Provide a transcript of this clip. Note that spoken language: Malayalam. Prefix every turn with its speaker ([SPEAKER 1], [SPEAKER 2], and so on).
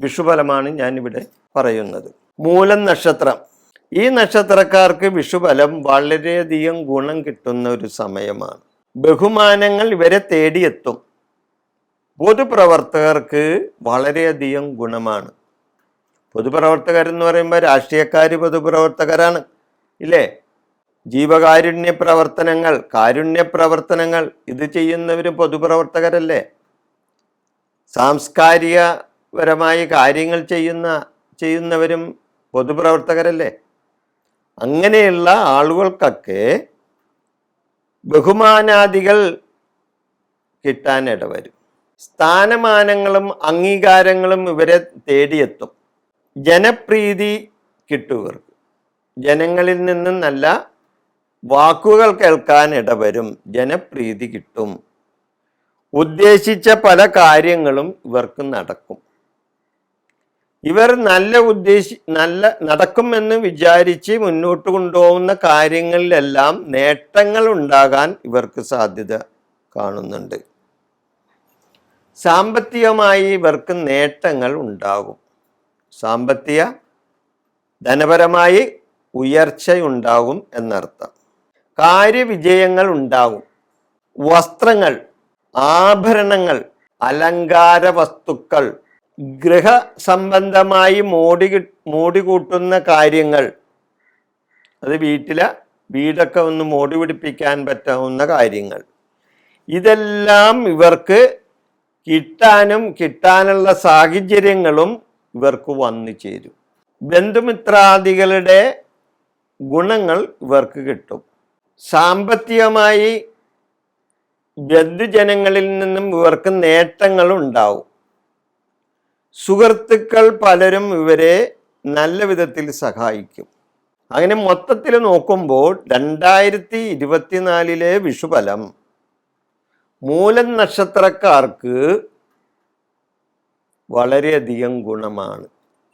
[SPEAKER 1] വിഷുഫലമാണ് ഞാനിവിടെ പറയുന്നത്. മൂലം നക്ഷത്രം. ഈ നക്ഷത്രക്കാർക്ക് വിഷുഫലം വളരെയധികം ഗുണം കിട്ടുന്ന ഒരു സമയമാണ്. ബഹുമാനങ്ങൾ ഇവരെ തേടിയെത്തും. പൊതുപ്രവർത്തകർക്ക് വളരെയധികം ഗുണമാണ്. പൊതുപ്രവർത്തകരെന്ന് പറയുമ്പോൾ രാഷ്ട്രീയക്കാർ പൊതുപ്രവർത്തകരാണ്. ഇല്ലേ? ജീവകാരുണ്യ പ്രവർത്തനങ്ങൾ കാരുണ്യ പ്രവർത്തനങ്ങൾ ഇത് ചെയ്യുന്നവർ പൊതുപ്രവർത്തകരല്ലേ? സാംസ്കാരികപരമായ കാര്യങ്ങൾ ചെയ്യുന്ന ചെയ്യുന്നവരും പൊതുപ്രവർത്തകരല്ലേ? അങ്ങനെയുള്ള ആളുകൾക്കൊക്കെ ബഹുമാനാദികൾ കിട്ടാൻ ഇടവരും. സ്ഥാനമാനങ്ങളും അംഗീകാരങ്ങളും ഇവരെ തേടിയെത്തും. ജനപ്രീതി കിട്ടുകർക്ക് ജനങ്ങളിൽ നിന്നും നല്ല വാക്കുകൾ കേൾക്കാൻ ഇടവരും. ജനപ്രീതി കിട്ടും. ഉദ്ദേശിച്ച പല കാര്യങ്ങളും ഇവർക്ക് നടക്കും. ഇവർ നല്ല ഉദ്ദേശി നല്ല നടക്കുമെന്ന് വിചാരിച്ച് മുന്നോട്ട് കൊണ്ടുപോകുന്ന കാര്യങ്ങളിലെല്ലാം നേട്ടങ്ങൾ ഉണ്ടാകാൻ ഇവർക്ക് സാധ്യത കാണുന്നുണ്ട്. സാമ്പത്തികമായി ഇവർക്ക് നേട്ടങ്ങൾ ഉണ്ടാകും. സാമ്പത്തിക ധനപരമായി ഉയർച്ചയുണ്ടാകും എന്നർത്ഥം. കാര്യവിജയങ്ങൾ ഉണ്ടാകും. വസ്ത്രങ്ങൾ ആഭരണങ്ങൾ അലങ്കാര വസ്തുക്കൾ ഗൃഹ സംബന്ധമായി മോടി മോടി കൂട്ടുന്ന കാര്യങ്ങൾ. അത് വീട്ടിലെ വീടൊക്കെ ഒന്ന് മോടി പിടിപ്പിക്കാൻ പറ്റാവുന്ന കാര്യങ്ങൾ. ഇതെല്ലാം ഇവർക്ക് കിട്ടാനും കിട്ടാനുള്ള സാഹചര്യങ്ങളും ഇവർക്ക് വന്നു ചേരും. ബന്ധുമിത്രാദികളുടെ ഗുണങ്ങൾ ഇവർക്ക് കിട്ടും. സാമ്പത്തികമായി ബന്ധുജനങ്ങളിൽ നിന്നും ഇവർക്ക് നേട്ടങ്ങൾ ഉണ്ടാവും സുഹൃത്തുക്കൾ പലരും ഇവരെ നല്ല വിധത്തിൽ സഹായിക്കും. അങ്ങനെ മൊത്തത്തിൽ നോക്കുമ്പോൾ രണ്ടായിരത്തി ഇരുപത്തിനാലിലെ വിഷുഫലം മൂലം നക്ഷത്രക്കാർക്ക് വളരെയധികം ഗുണമാണ്.